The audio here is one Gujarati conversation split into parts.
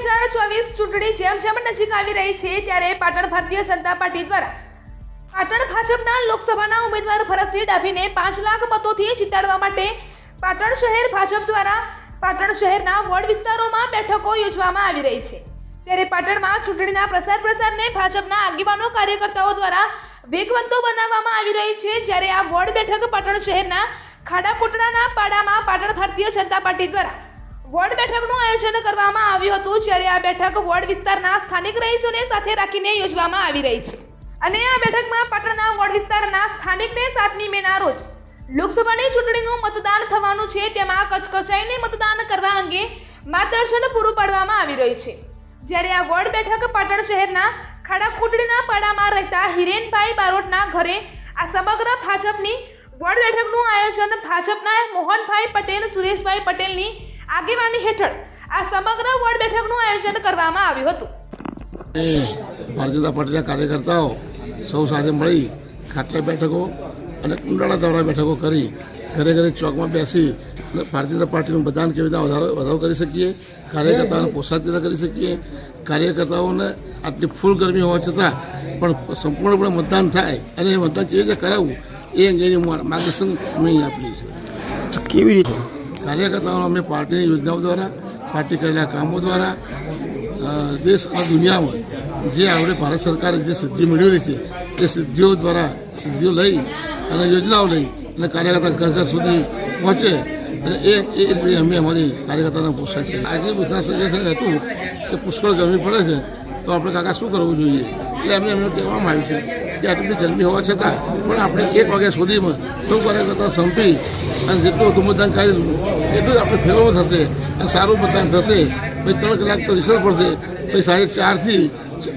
ચૂંટણી જેમ જેમ નજીક આવી રહી છે, ત્યારે પાટણ ભારતીય જનતા પાર્ટી દ્વારા પાટણ ભાજપના લોકસભાના ઉમેદવાર ભરતસિંહ ડાભીને પાંચ લાખ મતોથી જીતાડવા માટે પાટણ શહેર ભાજપ દ્વારા પાટણ શહેરના વોર્ડ વિસ્તારોમાં બેઠકો યોજવામાં આવી રહી છે. ત્યારે પાટણમાં ચૂંટણીના પ્રસાર પ્રસારને ભાજપના આગેવાનો કાર્યકર્તાઓ દ્વારા વેગવંતો બનાવવામાં આવી રહી છે, જ્યારે આ વોર્ડ બેઠક પાટણ શહેરના ખાડાપુટડાના પાડામાં પાટણ ભારતીય જનતા પાર્ટી દ્વારા વોર્ડ બેઠકનું આયોજન કરવામાં આવ્યું હતું, જ્યારે આ બેઠક વોર્ડ વિસ્તારના સ્થાનિક રહીશોને સાથે રાખીને યોજવામાં આવી રહી છે. અને આ બેઠકમાં પાટણના વોર્ડ વિસ્તારના સ્થાનિકને સાતમી મેના રોજ લોકસભાની ચૂંટણીનું મતદાન થવાનું છે, તેમાં કચકચાઈને મતદાન કરવા અંગે માર્ગદર્શન પૂરું પાડવામાં આવી રહ્યું છે. જ્યારે આ વોર્ડ બેઠક પાટણ શહેરના ખાડાખુટડીના પાડામાં રહેતા હિરેનભાઈ બારોટના ઘરે આ સમગ્ર ભાજપની વોર્ડ બેઠકનું આયોજન ભાજપના મોહનભાઈ પટેલ, સુરેશભાઈ પટેલની આગેવાની હેઠળ આ સમગ્ર વોર્ડ બેઠકનું આયોજન કરવામાં આવ્યું હતું. એ ભારતીય જનતા પાર્ટીના કાર્યકર્તાઓ સૌ સાથે મળી ખાટલા બેઠકો અને કુંડાળા દોરા બેઠકો કરી ઘરે ઘરે ચોકમાં બેસી અને ભારતીય જનતા પાર્ટીનું મતદાન કેવી રીતે વધારો વધારો કરી શકીએ કાર્યકર્તાઓને પ્રોત્સાહિત કરી શકીએ કાર્યકર્તાઓને આટલી ફૂલ ગરમી હોવા છતાં પણ સંપૂર્ણપણે મતદાન થાય અને એ મતદાન કેવી રીતે કરાવવું એ અંગેની માર- માર્ગદર્શન અમે અહીં આપીએ છીએ કેવી રીતે? કાર્યકર્તાઓ અમે પાર્ટીની યોજનાઓ દ્વારા, પાર્ટી કરેલા કામો દ્વારા દેશ આ દુનિયામાં જે આપણે ભારત સરકારે જે સિદ્ધિ મેળવેલી છે, એ સિદ્ધિઓ દ્વારા, સિદ્ધિઓ લઈ અને યોજનાઓ લઈ અને કાર્યકર્તા ઘર ઘર સુધી પહોંચે એ એ રીતે અમે અમારી કાર્યકર્તાને પ્રોત્સાહિત આજે ગુજરાત સજેશન હતું કે પુષ્કળ ગરમી પડે છે, તો આપણે કાકા શું કરવું જોઈએ? એટલે અમે એમને કહેવામાં આવ્યું છે કે આટલી બધી ગરમી હોવા છતાં પણ આપણે એક વાગ્યા સુધીમાં સૌ કાર્યકર્તા સંપી અને જેટલું વધુ મતદાન કરીશું એટલું જ આપણે ફેરવો થશે અને સારું મતદાન થશે. પછી ત્રણ કલાક તો રિસર્ચ પડશે. પછી સાંજે ચારથી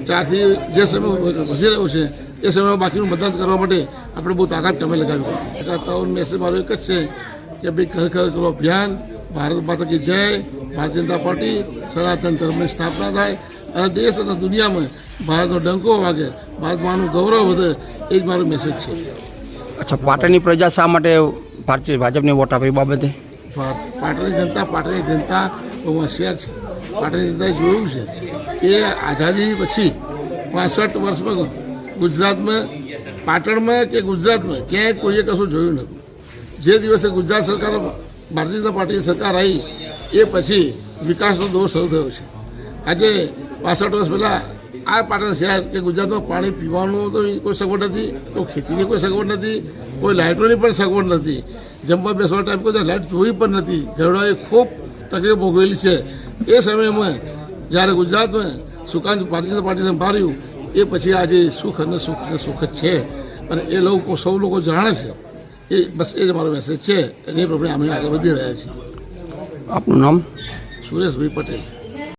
ચારથી જે સમય વધી રહ્યો છે, એ સમયમાં બાકીનું મતદાન કરવા માટે આપણે બહુ તાકાત કમે લગાવી. કાર્યકર્તાઓનો મેસેજ મારો એક જ છે કે ભાઈ ખરેખર ચલો અભિયાન, ભારત માતા કી જય, ભારતીય જનતા પાર્ટી, સનાતન ધર્મની સ્થાપના થાય. અને દેશ અને દુનિયામાં ભારતનો ડંકો વાગે ભારતમાંનું ગૌરવ વધે એ જ મારો મેસેજ છે. અચ્છા પાટણની પ્રજા શા માટે ભારતીય ભાજપને વોટ આપે બાબતે? પાટણની જનતા પાટણની જનતા બહુ હોશિયાર છે. પાટણની જનતાએ જોયું છે કે આઝાદી પછી પાસઠ વર્ષમાં ગુજરાતમાં પાટણમાં કે ગુજરાતમાં ક્યાંય કોઈએ કશું જોયું નહોતું. જે દિવસે ગુજરાત સરકાર ભારતીય જનતા પાર્ટીની સરકાર આવી એ પછી વિકાસનો દોર શરૂ થયો છે. આજે પાસઠ વર્ષ પહેલાં આ પાટણ શહેર કે ગુજરાતમાં પાણી પીવાનું તો કોઈ સગવડ નથી કોઈ ખેતીની કોઈ સગવડ નથી કોઈ લાઇટોની પણ સગવડ નથી. જમવા બેસવા ટાઈમ કોઈ લાઇટ જોઈ પણ નથી. ઘરડાએ ખૂબ તકલીફ ભોગવેલી છે. એ સમયમાં જ્યારે ગુજરાતમાં સુકાંત ભારતીય જનતા પાર્ટી સંભાળ્યું એ પછી આજે સુખ અને સુખ અને સુખ જ છે. અને એ લોકો સૌ લોકો જાણે છે. એ બસ એ જ મારો મેસેજ છે. અને એ પ્રમાણે અમે આગળ વધી રહ્યા છીએ. આપનું નામ? સુરેશભાઈ પટેલ.